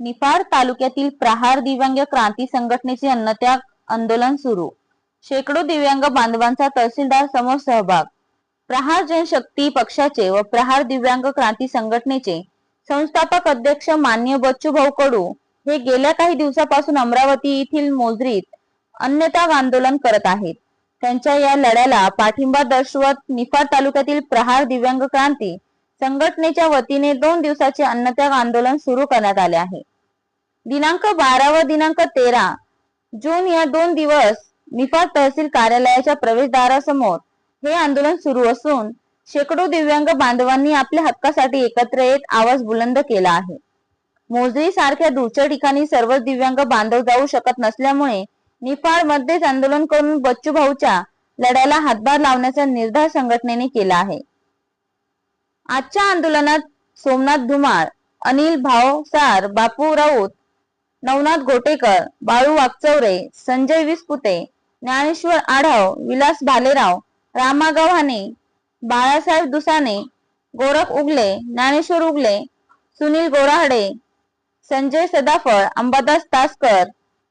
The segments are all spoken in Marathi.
निफाड तालुक्यातील प्रहार दिव्यांग क्रांती संघटनेचे अन्नत्याग आंदोलन सुरू. शेकडो दिव्यांग बांधवांचा तहसीलदार समोर सहभाग. प्रहार जनशक्ती पक्षाचे व प्रहार दिव्यांग क्रांती संघटनेचे संस्थापक अध्यक्ष मान्य बच्चूभाऊ कडू हे गेल्या काही दिवसापासून अमरावती येथील मोजरीत अन्नत्याग आंदोलन करत आहेत. त्यांच्या या लढ्याला पाठिंबा दर्शवत निफाड तालुक्यातील प्रहार दिव्यांग क्रांती संघटनेच्या वतीने दोन दिवसाचे अन्नत्याग आंदोलन सुरू करण्यात आले आहे. दिनांक बारा व दिनांक तेरा जून या दोन दिवस निफाड तहसील कार्यालयाच्या प्रवेशद्वारासमोर हे आंदोलन सुरू असून शेकडो दिव्यांग बांधवांनी आपल्या हक्कासाठी एकत्र येत आवाज बुलंद केला आहे. मोजरी सारख्या दूरच्या ठिकाणी सर्व दिव्यांग बांधव जाऊ शकत नसल्यामुळे निफाड मध्येच आंदोलन करून बच्चू भाऊच्या लढ्याला हातभार लावण्याचा निर्धार संघटनेने केला आहे. आजच्या आंदोलनात सोमनाथ धुमाळ अनिल भावसार बापू राऊत नवनाथ गोटेकर बाळू वागचौरे संजय विसपुते ज्ञानेश्वर आढाव विलास भालेराव रामा गव्हाणे बाळासाहेब दुसाने गोरख उगले ज्ञानेश्वर उगले सुनील गोराहडे संजय सदाफळ अंबादास तासकर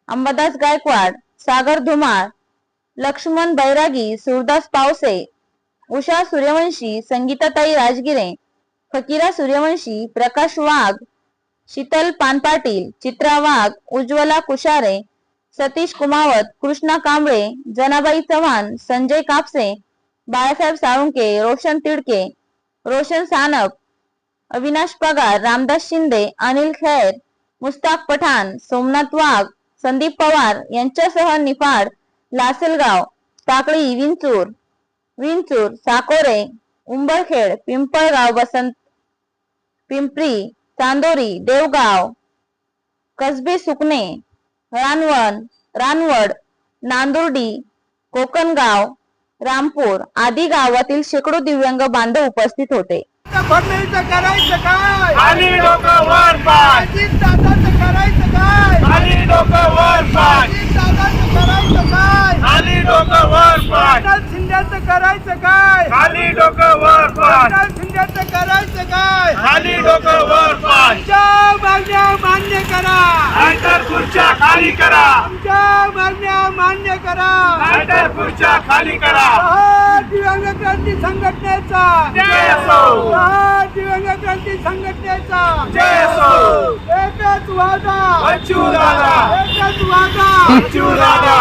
अंबादास गायकवाड सागर धुमाळ लक्ष्मण बैरागी सुरदास पावसे उषा सूर्यवंशी संगीताताई राजगिरे फकीरा सूर्यवंशी प्रकाश वाघ शीतल पानपाटील चित्रा वाघ उज्ज्वला कुशारे सतीश कुमावत कृष्णा कांबळे जनाबाई चव्हाण संजय कापसे बाळासाहेब साळुंके रोशन तिडके रोशन सानप अविनाश पगार रामदास शिंदे अनिल खैर मुस्ताक पठाण सोमनाथ वाघ संदीप पवार यांच्यासह निफाड लासलगाव टाकळी विंचूर. विंचूर साकोरे उंबरखेड पिंपळगाव बसंत पिंपरी चांदोरी देवगाव कसबे सुकणे रानवण रानवड नांदुर्डी कोकणगाव रामपूर आदी गावातील शेकडो दिव्यांग बांधव उपस्थित होते. करायचं काय खाली डोकं वर पाय अजित दादाचं करायचं काय खाली डोकं वर पाय अजित दादाचं करायचं काय खाली डोकं वर पाय शिंदेचं करायचं काय? खाली डोकं वर पाय. शिंदेचं करायचं काय? खाली डोकं वर पाय. आमच्या मागण्या मान्य करा. नाहीतर खुर्च्या खाली करा. आमच्या मागण्या मान्य करा. नाहीतर खुर्च्या खाली करा. दिव्यांग क्रांती संघटनेचा. जय असो. प्रहार दिव्यांग क्रांती संघटनेचा. जय असो. एकच वादा. बच्चू दादा एकच वादा बच्चू दादा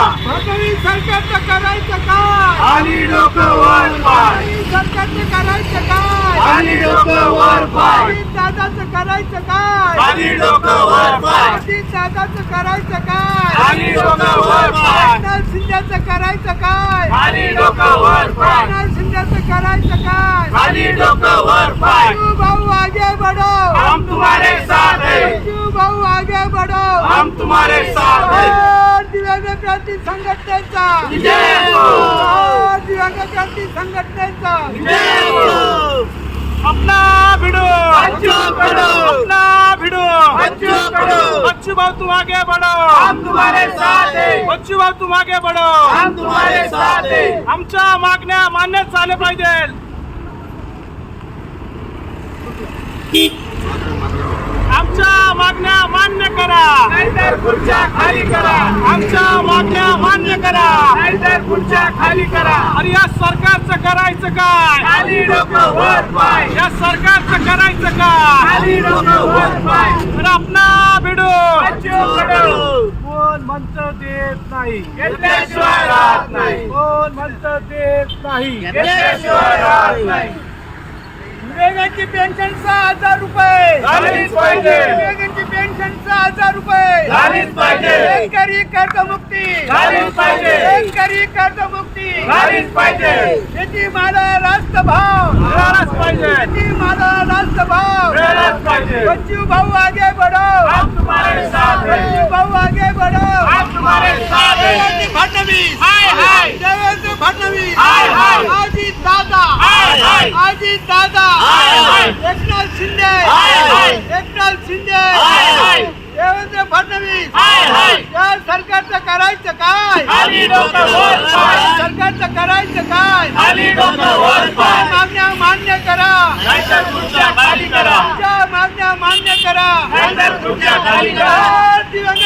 सरकारचं करायचं काय? खाली डोकं वर पाय. सरकारचं करायचं काय? खाली डोकं वर पाय. अजित दादाचं करायचं काय? खाली डोकं वर पाय. अजित दादाचं करायचं काय? खाली डोकं वर पाय. एकनाथ शिंदेचं करायचं काय? खाली डोकं वर पाय. एकनाथ शिंदेचं करायचं काय? खाली डोकं वर पाय. तू भाऊ आगे बढ़ो. हम तुम्हारे साथ हैं. तू भाऊ आगे बढ़ो. हम तुम्हारे साथ हैं. दिव्यांग क्रांती संघटनेचा. हो. दिव्यांग क्रांती संघटनेचा. हो. अपना भिड़ो. बच्चू करो अपना भिड़ो. बच्चू करो बच्चू भाऊ तुम आगे बढ़ो। हम तुम्हारे साथ हैं। बच्चू भाऊ तुम आगे बढ़ो। हम तुम्हारे साथ हैं। आमच्या मागण्या मान्य झाल्या पाहिजे आमच्या मागण्या मान्य करा। नाहीतर खुर्च्या खाली करा। आमच्या मागण्या मान्य करा। खुर्च्या खाली करा. अरे या सरकारचं करायचं काय? खाली डोकं वर पाय. या सरकारचं करायचं काय? खाली डोकं वर पाय. तर आपला भिडो. कोण म्हणतं देत नाही? घेतल्याशिवाय राहत नाही. कोण म्हणतं देत नाही? घेतल्याशिवाय राहत नाही. विवेकाची पेन्शन सहा हजार रुपये. झालीच पाहिजे. सहा हजार रुपये. झालीच पाहिजे. शेतकरी कर्जमुक्ती. झालीच पाहिजे. शेतकरी कर्जमुक्ती. झालीच पाहिजे. शेतीमाला रास्त भाव मिळालाच पाहिजे. शेतीमाला रास्त भाव मिळालाच पाहिजे. बच्चू भाऊ आगे बढ़ो हम तुम्हारे साथ हैं. बच्चू भाऊ आगे बढ़ो हम तुम्हारे साथ हैं. देवेंद्र फडणवीस. हाय हाय. देवेंद्र फडणवीस. हाय, हाय. अजित दादा. हाय, दादा. हाय, हाय. एकनाथ शिंदे. हाय, हाय. एकनाथ शिंदे हाय, हाय. देवेंद्र फडणवीस हाय, हाय. या सरकारचं करायचं काय? सरकारचं करायचं काय? मागण्या मान्य करा. तुमच्या मागण्या मान्य करा. करा.